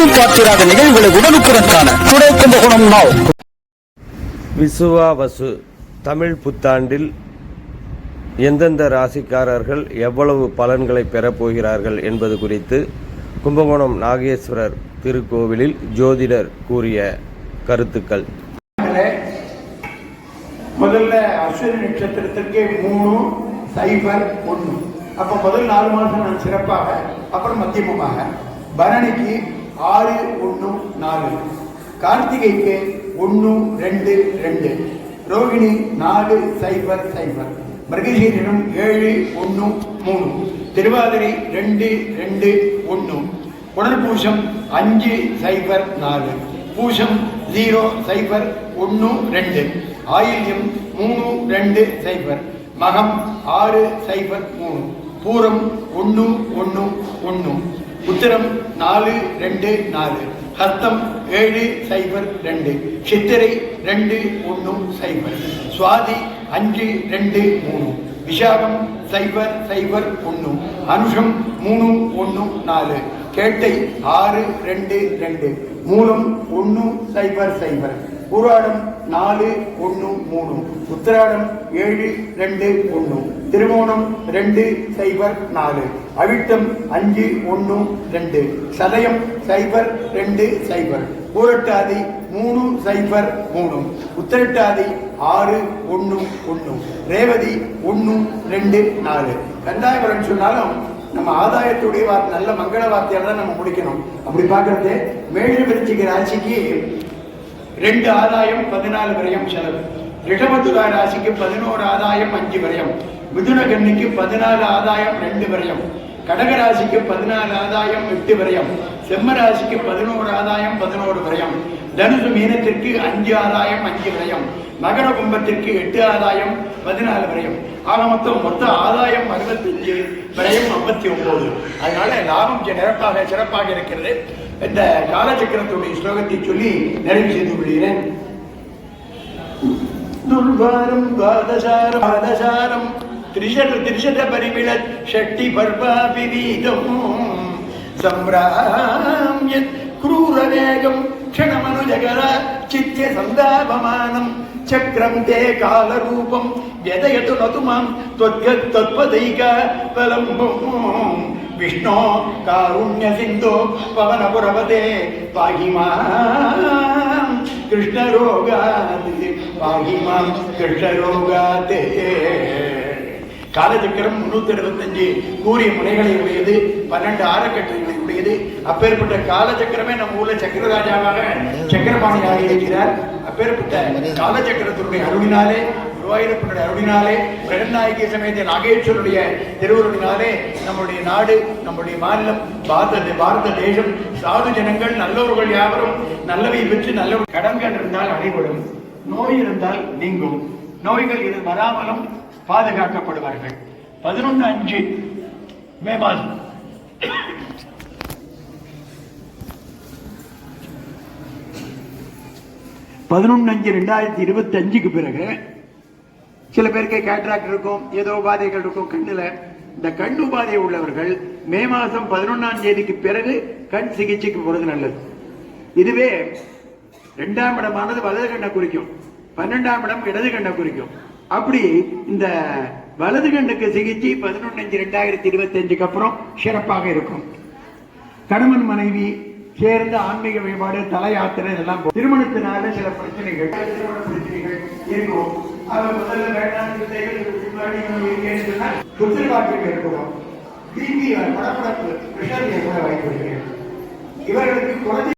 எங்கும் பார்த்திராத நிகழ்வுகளை உடனுக்குடன் காண துடை கும்பகோணம் நாவ். விசுவாவசு தமிழ் புத்தாண்டில் எந்தெந்த ராசிக்காரர்கள் எவ்வளவு பலன்களை பெறப் போகிறார்கள் என்பது குறித்து கும்பகோணம் நாகேஸ்வரர் திருக்கோவிலில் ஜோதிடர் கூறிய கருத்துக்கள். முதல்ல அஸ்வினி நட்சத்திரத்திற்கே மூணு சைபர் ஒன்று. அப்போ முதல் நாலு மாதம் நான் சிறப்பாக அப்புறம் மத்தியமமாக. பரணிக்கு ஆறு ஒன்று நாலு. கார்த்திகைக்கு ஒன்று ரெண்டு ரெண்டு. ரோகிணி நாலு சைபர் சைபர். மிருகசீரிடம் ஏழு ஒன்று மூணு. திருவாதிரை ரெண்டு ரெண்டு ஒன்று. புனர்பூசம் அஞ்சு சைபர் நாலு. பூஷம் ஜீரோ சைபர் ஒன்று ரெண்டு. ஆயில்யம் மூணு ரெண்டு சைபர். மகம் ஆறு சைபர் மூணு. பூரம் ஒன்று ஒன்று ஒன்று. உத்திரம் நாலு ரெண்டு நாலு. ஹஸ்தம் ஏழு சைபர் ரெண்டு. சித்திரை ரெண்டு ஒன்று சைபர். சுவாதி அஞ்சு ரெண்டு மூணு. விஷாகம் சைபர் சைபர் ஒன்று அனுஷம் மூணு ஒன்று நாலு. கேட்டை ஆறு ரெண்டு ரெண்டு. மூலம் ஒன்று சைபர் சைபர் பூராடம் நாலு ஒன்று மூணு. உத்திராடம் ஏழு ரெண்டு ஒன்று திருவோணம் ரெண்டு சைபர் நாலு. அவிட்டம் அஞ்சு ஒன்று ரெண்டு. சதயம் சைபர் ரெண்டு சைபர் பூரட்டாதி மூணு சைபர் மூணு. உத்திரட்டாதி ஆறு ஒன்று ஒன்று ரேவதி ஒன்று ரெண்டு நாலு. கண்டாயபுரம் சொன்னாலும் நம்ம ஆதாயத்துடைய வார்த்தை நல்ல மங்கள வார்த்தையால தான் நம்ம முடிக்கணும். அப்படி பார்க்கறது மேழ விருச்சிக ராசிக்கு ரெண்டு ஆதாயம் பதினாலு விரயம் செலவு. ரிஷபத்துலா ராசிக்கு பதினோரு ஆதாயம் அஞ்சு விரயம். மிதுன கண்ணிக்கு பதினாலு ஆதாயம் ரெண்டு விரயம். கடக ராசிக்கு பதினாலு ஆதாயம் எட்டு விரயம். செம்ம ராசிக்கு பதினோரு ஆதாயம் பதினோரு விரயம். தனுசு மீனத்திற்கு அஞ்சு ஆதாயம் அஞ்சு விரயம் மகர கும்பத்திற்கு எட்டு ஆதாயம் பதினாலு விரயம் ஆக மொத்தம் மொத்த ஆதாயம் அறுபத்தஞ்சு விரயம் ஐம்பத்தி ஒன்பது அதனால லாபம் சிறப்பாக சிறப்பாக இருக்கிறது இந்த காலச்சக்கரத்துடைய ஸ்லோகத்தை சொல்லி நிறைவு செய்து கொள்கிறேன் துர்வாரம் துவாதசாரம் பாதசாரம் திரிஷத திரிஷத பரிமிள ஷட்டி பர்வாபிநீதம் சம்பிராம்யத் क्रूरवेगं क्षणमनुजगर चित्य सन्दापमानं चक्रं ते कालरूपं व्यदयतु न तु मां त्वद्गत्तत्पदैक बलं विष्णो कारुण्यसिन्धो पवनपुरपते पाहि मां कृष्णरोगात् पाहि मां कृष्णरोगात् காலச்சக்கரம் முன்னூத்தி எழுபத்தஞ்சு கூறிய முனைகளை உடையது பன்னெண்டு ஆரக்கட்டுகளை முடியுது அப்பேற்பட்ட காலச்சக்கரமே நம்ம ஊர்ல சக்கரராஜாவாக சக்கரபாணியாக இருக்கிறார். அப்பேற்பட்ட காலச்சக்கரத்தினுடைய அருளினாலே குருவாயூரப்பனுடைய அருளினாலே பிரகநாயகி சமேத நாகேஸ்வருடைய திருவருளினாலே நம்முடைய நாடு நம்முடைய மாநிலம் பாரத பாரத தேசம் சாது ஜனங்கள் நல்லவர்கள் யாவரும் நல்லவை பெற்று நல்ல கடன்கள் இருந்தால் அடைபடும் நோய் இருந்தால் நீங்கும் நோய்கள் இது வராமலும் பாதுகாக்கப்படுவார்கள். பதினொன்று அஞ்சு மே மாதம். பதினொன்று அஞ்சு ரெண்டாயிரத்தி இருபத்தி அஞ்சுக்கு பிறகு சில பேருக்கு கேட்ராக்ட் இருக்கும் ஏதோ உபாதைகள் இருக்கும் கண்ணில். இந்த கண் உபாதை உள்ளவர்கள் மே மாதம் பதினொன்றாம் தேதிக்கு பிறகு கண் சிகிச்சைக்கு போகிறது நல்லது. இதுவே ரெண்டாம் இடமானது வலது கண்ணை குறிக்கும். பன்னெண்டாம் இடம் இடது கண்ணை குறிக்கும். அப்படி இந்த வலது கண்ணுக்கு சிகிச்சை பதினொன்று அஞ்சு ரெண்டாயிரத்தி இருபத்தி அஞ்சுக்கு அப்புறம் சிறப்பாக இருக்கும். கணவன் மனைவி சேர்ந்து ஆன்மீக வழிபாடு தல யாத்திரை இதெல்லாம் திருமணத்தினால சில பிரச்சனைகள். திருமண பிரச்சனைகள் இருக்கும். அவர் முதல்ல வேண்டாம் சிந்தைகள் முன்னாடி இன்னும் இருக்கேன்னு சொன்னா புத்திர வாக்கியம் படப்படப்பு பிரஷர் ஏற்பட வாய்ப்பு இவர்களுக்கு குழந்தை